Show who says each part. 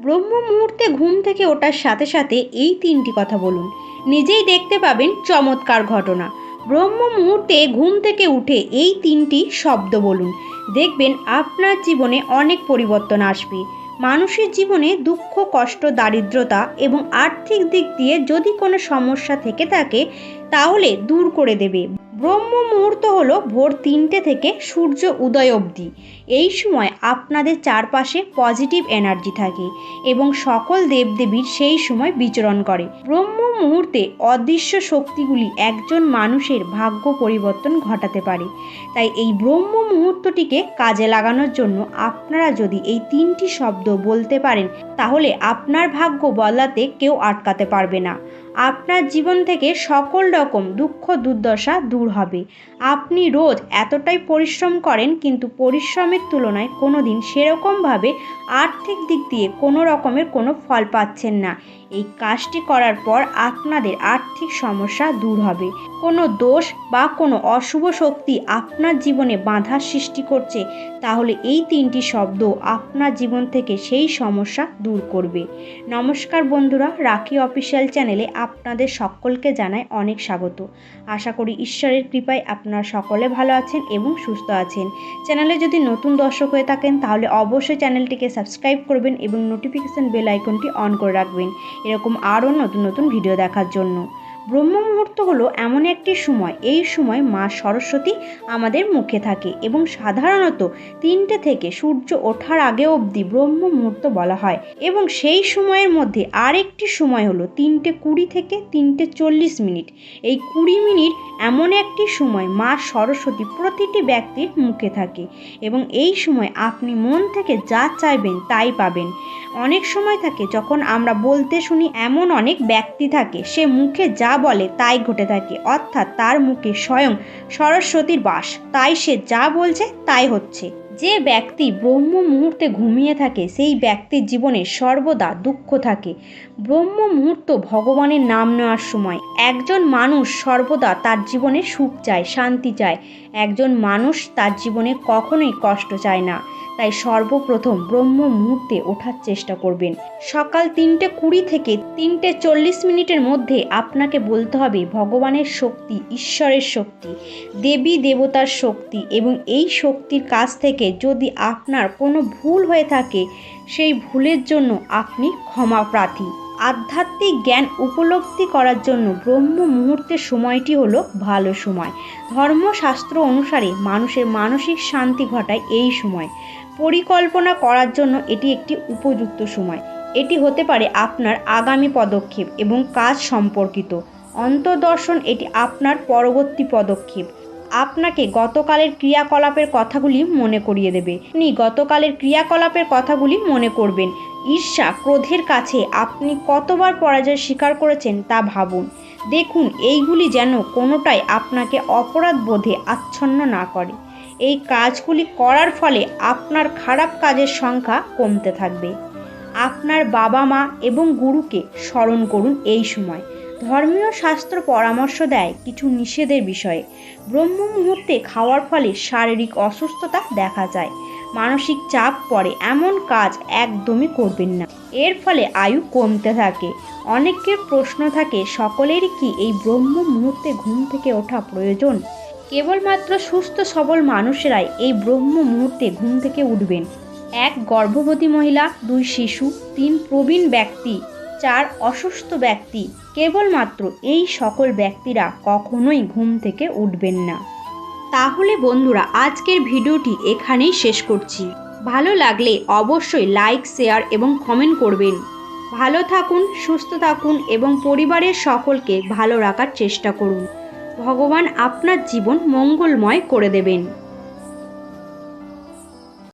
Speaker 1: ব্রহ্ম মুহূর্তে ঘুম থেকে ওঠার সাথে সাথে এই তিনটি কথা বলুন। নিজেই দেখতে পাবেন চমৎকার ঘটনা। ব্রহ্ম মুহূর্তে ঘুম থেকে উঠে এই তিনটি শব্দ বলুন। দেখবেন আপনার জীবনে অনেক পরিবর্তন আসবে। মানুষের জীবনে দুঃখ, কষ্ট, দারিদ্রতা এবং আর্থিক দিক দিয়ে যদি কোনো সমস্যা থেকে থাকে, তাহলে দূর করে দেবে। ব্রহ্ম মুহূর্ত হলো ভোর তিনটে থেকে সূর্য উদয় অবধি। এই সময় আপনাদের চারপাশে পজিটিভ এনার্জি থাকে এবং সকল দেবদেবীর সেই সময় বিচরণ করে। ব্রহ্ম মুহূর্তে অদৃশ্য শক্তিগুলি একজন মানুষের ভাগ্য পরিবর্তন ঘটাতে পারে। তাই এই ব্রহ্ম মুহূর্তটিকে কাজে লাগানোর জন্য আপনারা যদি এই তিনটি শব্দ বলতে পারেন, তাহলে আপনার ভাগ্য বদলাতে কেউ আটকাতে পারবে না। আপনার জীবন থেকে সকল রকম দুঃখ, দুর্দশা দূর হবে। আপনি রোজ এতটাই পরিশ্রম করেন, কিন্তু পরিশ্রমের তুলনায় কোনো দিন সেরকমভাবে আর্থিক দিক দিয়ে কোনো রকমের কোনো ফল পাচ্ছেন না। এই কাজটি করার পর আপনাদের আর্থিক সমস্যা দূর হবে। কোনো দোষ বা কোনো অশুভ শক্তি আপনার জীবনে বাধার সৃষ্টি করছে, তাহলে এই তিনটি শব্দ আপনার জীবন থেকে সেই সমস্যা দূর করবে। নমস্কার বন্ধুরা, রাখি অফিসিয়াল চ্যানেলে আপনাদের সকলকে জানাই অনেক স্বাগত। আশা করি ঈশ্বরের কৃপায় আপনারা সকলে ভালো আছেন এবং সুস্থ আছেন। চ্যানেলে যদি নতুন দর্শক হয়ে থাকেন, তাহলে অবশ্যই চ্যানেলটিকে সাবস্ক্রাইব করবেন এবং নোটিফিকেশান বেল আইকনটি অন করে রাখবেন। এরকম আরও নতুন নতুন ভিডিও দেখার জন্য। ব্রহ্ম মুহূর্ত হলো এমন একটি সময়, এই সময় মা সরস্বতী আমাদের মুখে থাকে এবং সাধারণত তিনটে থেকে সূর্য ওঠার আগে অবধি ব্রহ্ম মুহূর্ত বলা হয়। এবং সেই সময়ের মধ্যে আরেকটি সময় হলো তিনটে কুড়ি থেকে তিনটে চল্লিশ মিনিট। এই কুড়ি মিনিট এমন একটি সময় মা সরস্বতী প্রতিটি ব্যক্তির মুখে থাকে এবং এই সময় আপনি মন থেকে যা চাইবেন তাই পাবেন। অনেক সময় থাকে যখন আমরা বলতে শুনি এমন অনেক ব্যক্তি থাকে, সে মুখে যা বলে, তাই ঘটে থাকে। অর্থাৎ তার মুখে স্বয়ং সরস্বতীর বাস। তাই সে যা বলছে, তাই হচ্ছে। যে ব্যক্তি ব্রহ্ম মুহূর্তে ঘুমিয়ে থাকে, সেই ব্যক্তির জীবনে সর্বদা দুঃখ থাকে। ব্রহ্ম মুহূর্ত ভগবানের নাম নেওয়ার সময় একজন মানুষ সর্বদা তার জীবনে সুখ চায়, শান্তি চায়। একজন মানুষ তার জীবনে কখনোই কষ্ট চায় না। তাই সর্বপ্রথম ব্রহ্ম মুহূর্তে ওঠার চেষ্টা করবেন। সকাল তিনটে কুড়ি থেকে তিনটে চল্লিশ মিনিটের মধ্যে আপনাকে বলতে হবে, ভগবানের শক্তি, ঈশ্বরের শক্তি দেবী দেবতার শক্তি এবং এই শক্তির কাছ থেকে যদি আপনার কোনো ভুল হয়ে থাকে, সেই ভুলের জন্য আপনি ক্ষমা প্রার্থী। আধ্যাত্মিক জ্ঞান উপলব্ধি করার জন্য ব্রহ্ম মুহূর্তের সময়টি হলো ভালো সময়। ধর্মশাস্ত্র অনুসারে মানুষের মানসিক শান্তি ঘটায় এই সময়। পরিকল্পনা করার জন্য এটি একটি উপযুক্ত সময়। এটি হতে পারে আপনার আগামী পদক্ষেপ এবং কাজ সম্পর্কিত। অন্তর্দর্শন, এটি আপনার পরবর্তী পদক্ষেপ। আপনাকে গতকালের ক্রিয়াকলাপের কথাগুলি মনে করিয়ে দেবে। আপনি গতকালের ক্রিয়াকলাপের কথাগুলি মনে করবেন। ঈর্ষা, ক্রোধের কাছে আপনি কতবার পরাজয় স্বীকার করেছেন তা ভাবুন। দেখুন, এইগুলি যেন কোনোটাই আপনাকে অপরাধ বোধে আচ্ছন্ন না করে। এই কাজগুলি করার ফলে আপনার খারাপ কাজের সংখ্যা কমতে থাকবে। আপনার বাবা মা এবং গুরুকে স্মরণ করুন এই সময়। ধর্মীয় শাস্ত্র পরামর্শ দেয় কিছু নিষেধের বিষয়ে। ব্রহ্ম মুহূর্তে খাওয়ার ফলে শারীরিক অসুস্থতা দেখা যায়। মানসিক চাপ পড়ে, এমন কাজ একদমই করবেন না। এর ফলে আয়ু কমতে থাকে। অনেকের প্রশ্ন থাকে, সকলেরই কি এই ব্রহ্ম মুহূর্তে ঘুম থেকে ওঠা প্রয়োজন? কেবলমাত্র সুস্থ, সবল মানুষেরাই এই ব্রহ্ম মুহূর্তে ঘুম থেকে উঠবেন। এক গর্ভবতী মহিলা, দুই শিশু, তিন প্রবীণ ব্যক্তি চার অসুস্থ ব্যক্তি। কেবলমাত্র এই সকল ব্যক্তিরা কখনোই ঘুম থেকে উঠবেন না। তাহলে বন্ধুরা, আজকের ভিডিওটি এখানেই শেষ করছি। ভালো লাগলে অবশ্যই লাইক, শেয়ার এবং কমেন্ট করবেন। ভালো থাকুন, সুস্থ থাকুন এবং পরিবারের সকলকে ভালো রাখার চেষ্টা করুন। ভগবান আপনার জীবন মঙ্গলময় করে দেবেন।